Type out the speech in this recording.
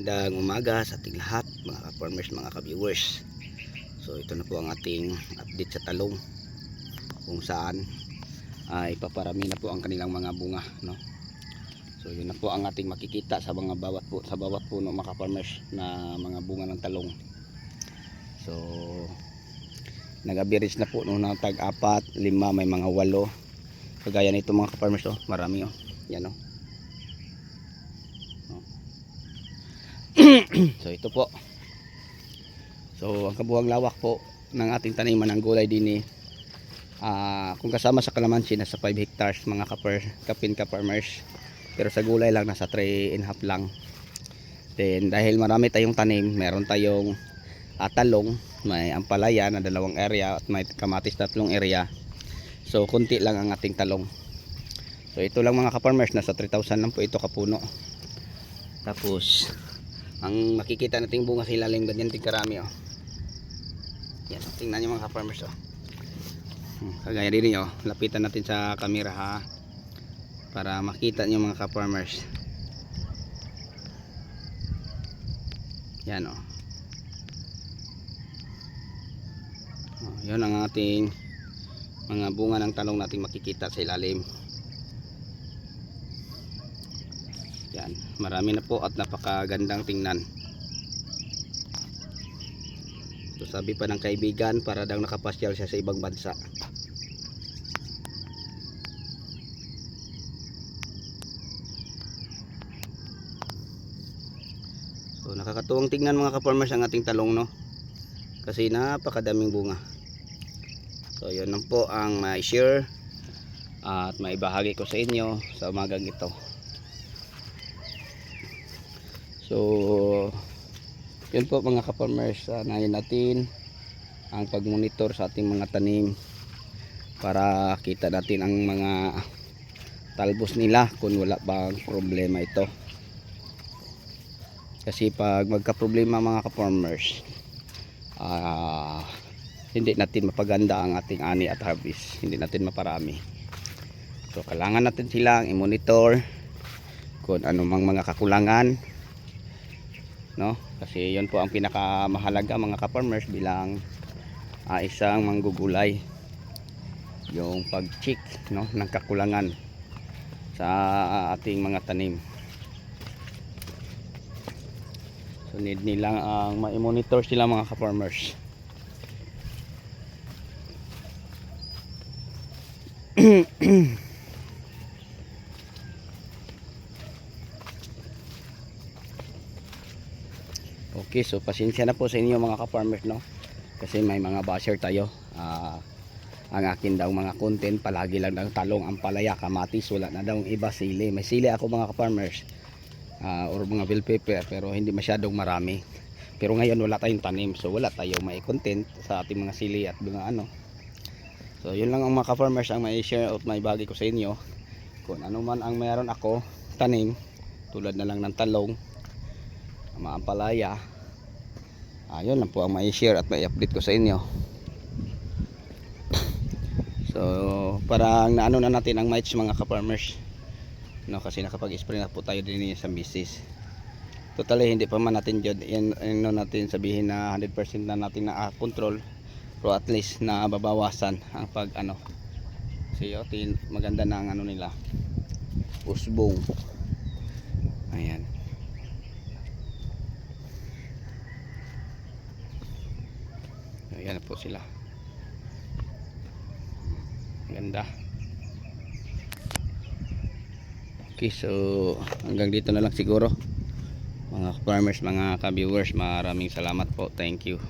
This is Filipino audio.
Magandang umaga sa ating lahat, mga ka-farmers, mga ka-viewers. So ito na po ang ating update sa talong kung saan ay paparami na po ang kanilang mga bunga, no. So yun na po ang ating makikita sa mga bawat po sa bawat puno mga ka-farmers na mga bunga ng talong. So nag-average na po nung ng tag-apat, lima, may mga walo. Kagaya nito mga ka-farmers, oh, marami oh. Yan oh. So ito po. So ang kabuhang lawak po ng ating taniman ng gulay din eh ah, kung kasama sa kalamansi nasa 5 hectares mga kapar, kapin ka farmers pero sa gulay lang nasa 3 and half lang. Then dahil marami tayong tanim meron tayong ah, talong may ampalaya na dalawang area at may kamatis tatlong area. So kunti lang ang ating talong. So ito lang mga kaparmers nasa 3,000 lang po ito kapuno. Tapos ang makikita nating bunga sa ilalim ganyan din karami oh. Yan, oh, tingnan niyo mga ka-farmers oh. Hmm, Kagaya din oh, lapitan natin sa camera ha para makita niyo mga ka-farmers. Yan oh. oh. Yan ang ating mga bunga ng talong nating makikita sa ilalim. Yan, marami na po at napakagandang tingnan. So sabi pa ng kaibigan para daw nakapasyal siya sa ibang bansa. So nakakatuwang tingnan mga ka-farmers ang ating talong no. Kasi napakadaming bunga. So yun lang po ang ma-share at maibahagi ko sa inyo sa umagang ito. So, yun po mga ka-farmers, sanayin natin ang pag-monitor sa ating mga tanim para kita natin ang mga talbos nila kung wala bang problema ito. Kasi pag magka-problema mga ka-farmers, ah, hindi natin mapaganda ang ating ani at harvest. Hindi natin maparami. So, kailangan natin silang i-monitor kung anumang mga kakulangan no? Kasi yon po ang pinakamahalaga mga ka-farmers bilang uh, isang manggugulay. Yung pag-check no ng kakulangan sa ating mga tanim. So need nilang ang ma-monitor sila mga ka-farmers Okay, so pasensya na po sa inyo mga ka-farmers no. Kasi may mga basher tayo. Ah, ang akin daw mga content palagi lang ng talong ang palaya, kamatis, wala na daw iba sili. May sili ako mga ka-farmers. Ah, or mga bell pepper pero hindi masyadong marami. Pero ngayon wala tayong tanim so wala tayo may content sa ating mga sili at mga ano. So yun lang ang mga ka-farmers ang may share at may bagi ko sa inyo. Kung ano man ang meron ako tanim tulad na lang ng talong maampalaya ayun lang po ang mai-share at mai-update ko sa inyo. So parang naano na natin ang mites mga ka-farmers no, kasi nakapag-spray na po tayo din sa bisis totally hindi pa man natin dyan yan, ano natin sabihin na 100% na natin na control pero at least na babawasan ang pag ano tin- maganda na ang ano nila usbong. Ayan Ayan po sila. Ganda. Okay, so hanggang dito na lang siguro. Mga farmers, mga ka-viewers, maraming salamat po. Thank you.